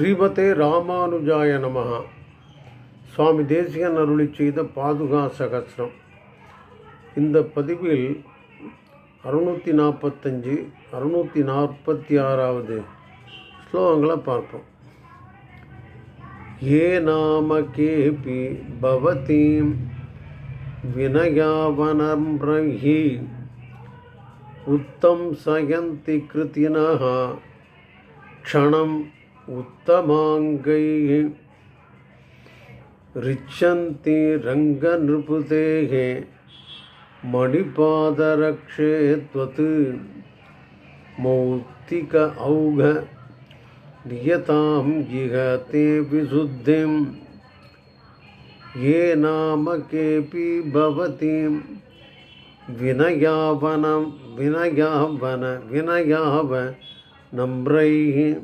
ஸ்ரீமதே ராமானுஜாய நமகா சுவாமி தேசிகன் அருளி செய்த பாதுகா சகசிரம். இந்த பதிவில் அறுநூற்றி நாற்பத்தஞ்சு அறுநூற்றி நாற்பத்தி ஆறாவது ஸ்லோகங்களை பார்ப்போம். ஏ நாம கேபி பவதீம் வினயாவனம்ரஹி உத்தம் சயந்தி கிருத்தினா க்ஷணம் उत्तमाङ्गैः ऋच्छन्ति रङ्गनृपुतेः मणिपादरक्षे त्वत् मौक्तिक औघ नियतां इह ते विशुद्धिं। ये नाम केऽपि भवतीं। विनयावनं विनयावन विनयाव नम्रैः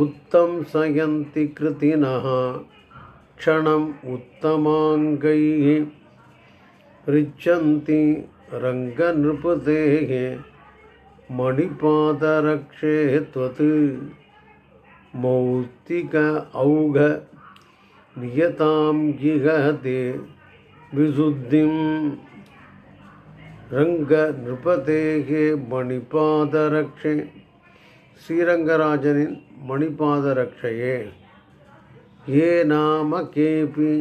उत्तं सयन्ति कृतिनः क्षणम् उत्तमाङ्गैः ऋच्छन्ति रङ्गनृपतेः मणिपादरक्षे त्वत् मौक्तिक औघ नियतां जिहते विशुद्धिं रङ्गनृपतेः मणिपादरक्षे ஸ்ரீரங்கராஜனின் மணிபாத ரக்ஷையே ஏ நாம கேபி.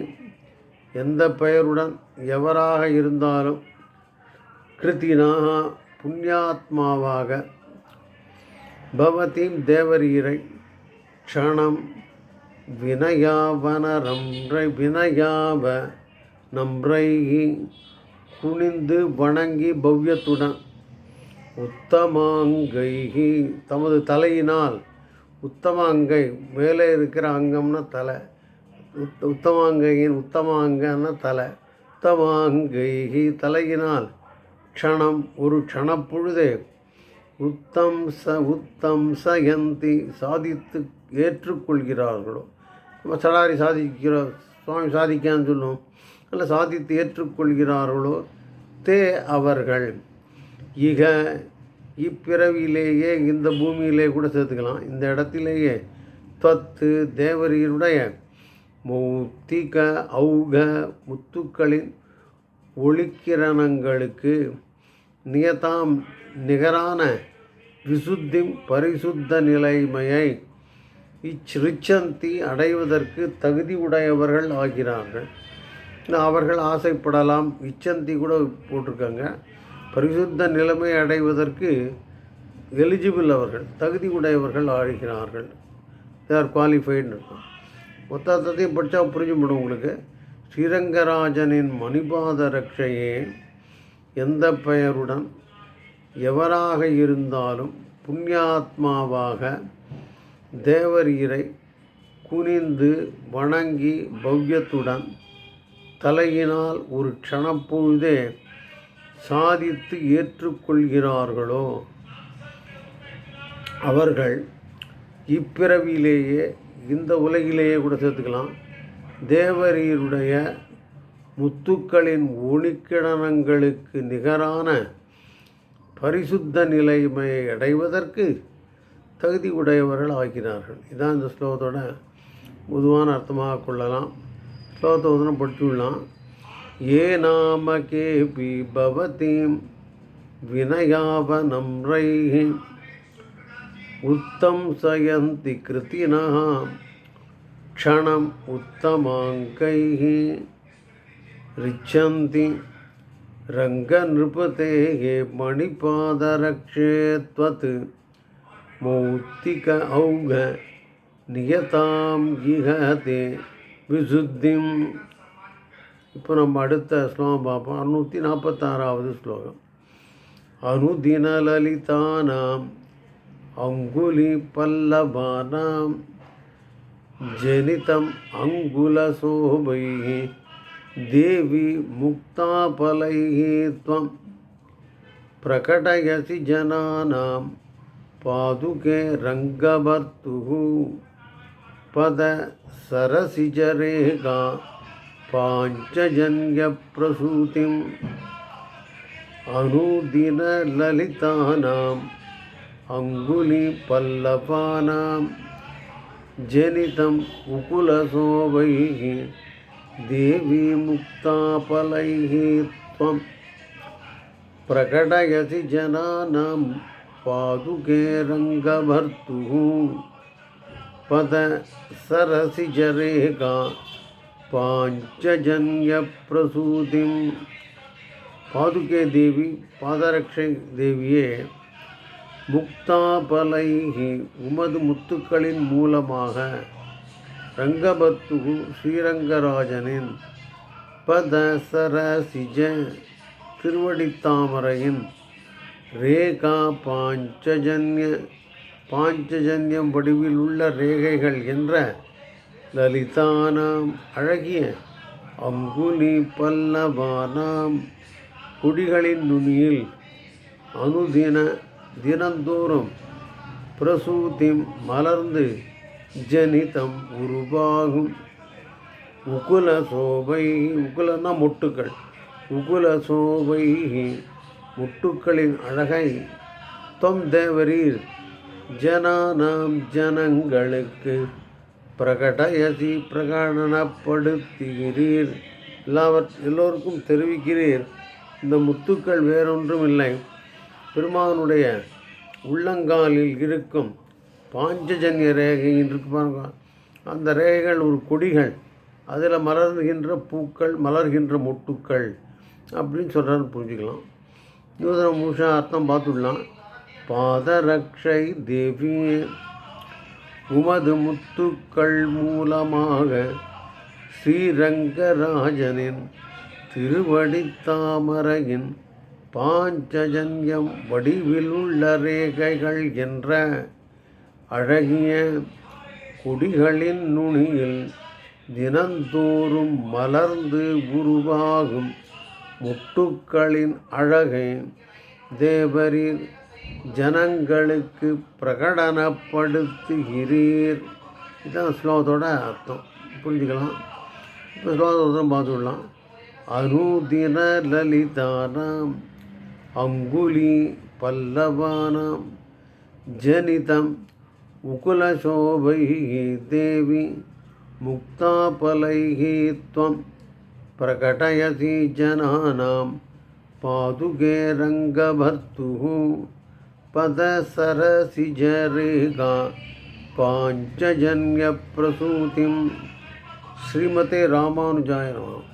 எந்த பெயருடன் எவராக இருந்தாலும் கிருத்தினாக புண்ணியாத்மாவாக பவதீம் தேவரீரை க்ஷணம் வினயாவனரம்ரை வினயாவ நம்ரைகி குனிந்து வணங்கி பவ்யத்துடன் உத்தமாங்கைகி தமது தலையினால் உத்தமாங்கை மேலே இருக்கிற அங்கம்னா தலை. உத் உத்தமாங்கையின் உத்தமாங்கன்னா தலை. உத்தமாங்கைகி தலையினால் க்ஷணம் ஒரு க்ஷணப்பொழுதே உத்தம் ச உத்தம் சயந்தி சாதித்து ஏற்றுக்கொள்கிறார்களோ. நம்ம சடாரி சாதிக்கிறோம் சுவாமி சாதிக்கான்னு சொல்லுவோம். அல்ல சாதித்து ஏற்றுக்கொள்கிறார்களோ தே அவர்கள். இக இப்பிறவியிலேயே இந்த பூமியிலே கூட சேர்த்துக்கலாம். இந்த இடத்திலேயே தத்து தேவரீருடைய மௌத்திக அவுக முத்துக்களின் ஒளிக்கிரணங்களுக்கு நியதாம் நிகரான விசுத்தி பரிசுத்த நிலைமையை இச்சிருச்சந்தி அடைவதற்கு தகுதி உடையவர்கள் ஆகிறார்கள். அவர்கள் ஆசைப்படலாம். இச்சந்தி கூட போட்டிருக்காங்க. பரிசுத்த நிலைமை அடைவதற்கு எலிஜிபிள் அவர்கள் தகுதி உடையவர்கள் ஆழ்கிறார்கள் தே ஆர் குவாலிஃபைடுன்னு இருக்கும் மொத்தத்தையும் படித்தா புரிஞ்சுவிடும் உங்களுக்கு. ஸ்ரீரங்கராஜனின் மணிபாத ரட்சையே எந்த பெயருடன் எவராக இருந்தாலும் புண்ணியாத்மாவாக தேவரீரை குனிந்து வணங்கி பவ்யத்துடன் தலையினால் ஒரு க்ஷணப்பொழுதே சாதித்து ஏற்றுக்கொள்கிறார்களோ? அவர்கள் இப்பிறவியிலேயே இந்த உலகிலேயே கூட சேர்த்துக்கலாம். தேவரீருடைய முத்துக்களின் ஒளிக்கிடனங்களுக்கு நிகரான பரிசுத்த நிலைமையை அடைவதற்கு தகுதி உடையவர்கள் ஆகிறார்கள். இதான் இந்த ஸ்லோகத்தோட பொதுவான அர்த்தமாக கொள்ளலாம். ஸ்லோகத்தை வந்து படிச்சுடலாம் ये नाम केऽपि भवतीं विनयावनम्रैः उत्तंसयन्ति कृतिनः क्षणम् उत्तमाङ्कैः। ऋच्छन्ति रङ्गनृपतेः मणिपादरक्षे त्वत् मौक्तिक औघ नियतां जिहते विशुद्धिम्। இப்போ நம்ம அடுத்த ஸ்லோகம் பார்ப்போம் அறுநூற்றி நாற்பத்தாறாவது ஸ்லோகம் அனுதினலலிதானாம் அங்குலி பல்லபானாம் ஜனிதம் அங்குலசோபை தேவி முக்தாபலைः त्वं प्रकटयसि जनानां पादुके रङ्गभर्तुः पदसरसिजरेगा पाञ्चजन्यप्रसूतिम् अनुदिनललितानाम् अङ्गुलिपल्लवानां जनितम् उकुलशोभैः देवी मुक्ताफलैः त्वं प्रकटयसि जनानां पादुके रङ्गभर्तुः पद सरसिजरेखा பாஞ்சஜன்யப்பிரசூதிம். பாதுகே தேவி பாதரக்ஷை தேவியே முக்தாபலைகி உமது முத்துக்களின் மூலமாக ரங்கபத்துகு ஸ்ரீரங்கராஜனின் பதசரசிஜ திருவடித்தாமரையின் ரேகா பாஞ்சஜன்ய பாஞ்சஜன்யம் வடிவில் உள்ள ரேகைகள் என்ற லலிதானாம் அழகிய அங்குலி பல்லவானாம் குடிகளின் நுனியில் அனுதின தினந்தோறும் பிரசூதி மலர்ந்து ஜனிதம் உருவாகும். உகுல சோபை உகுலன்னா முட்டுக்கள். உகுல சோபை முட்டுக்களின் அழகை தொம் தேவரீர் ஜனானாம் ஜனங்களுக்கு பிரகடயசி பிரகடனப்படுத்துகிறீர் எல்லாவற் எல்லோருக்கும் தெரிவிக்கிறீர். இந்த முத்துக்கள் வேறொன்றும் இல்லை பெருமானுடைய உள்ளங்காலில் இருக்கும் பாஞ்சஜன்ய ரேகை இருக்கு பாருங்க. அந்த ரேகைகள் ஒரு கொடிகள். அதில் மலர்கின்ற பூக்கள் மலர்கின்ற மொட்டுக்கள் அப்படின்னு சொல்கிறான்னு புரிஞ்சுக்கலாம். நூதன முழுஷா அர்த்தம் பார்த்துடலாம். பாதரக்ஷை தேவி உமது முத்துக்கள் மூலமாக ஸ்ரீரங்கராஜனின் திருவடித்தாமரையின் பாஞ்சஜன்யம் வடிவில் உள்ள ரேகைகள் என்ற அழகிய கொடிகளின் நுனியில் தினந்தோறும் மலர்ந்து உருவாகும் முட்டுக்களின் அழகை தேவரின் ஜனங்களுக்கு பிரகடனப்படுத்துகிறீர் இதுதான் ஸ்லோகத்தோட அர்த்தம் புரிஞ்சுக்கலாம் இப்போ ஸ்லோகத்தை பார்த்துடலாம் அனுதின லலிதானாம் அங்குலி பல்லவானாம் ஜனிதம் உகுலசோபைः தேவி मुक्ताफलैः त्वं प्रकटयसि जनानां पादुके रङ्गभर्तुः पदसरसिजरेगा पाञ्चजन्यप्रसूतिं श्रीमते रामानुजाय नमः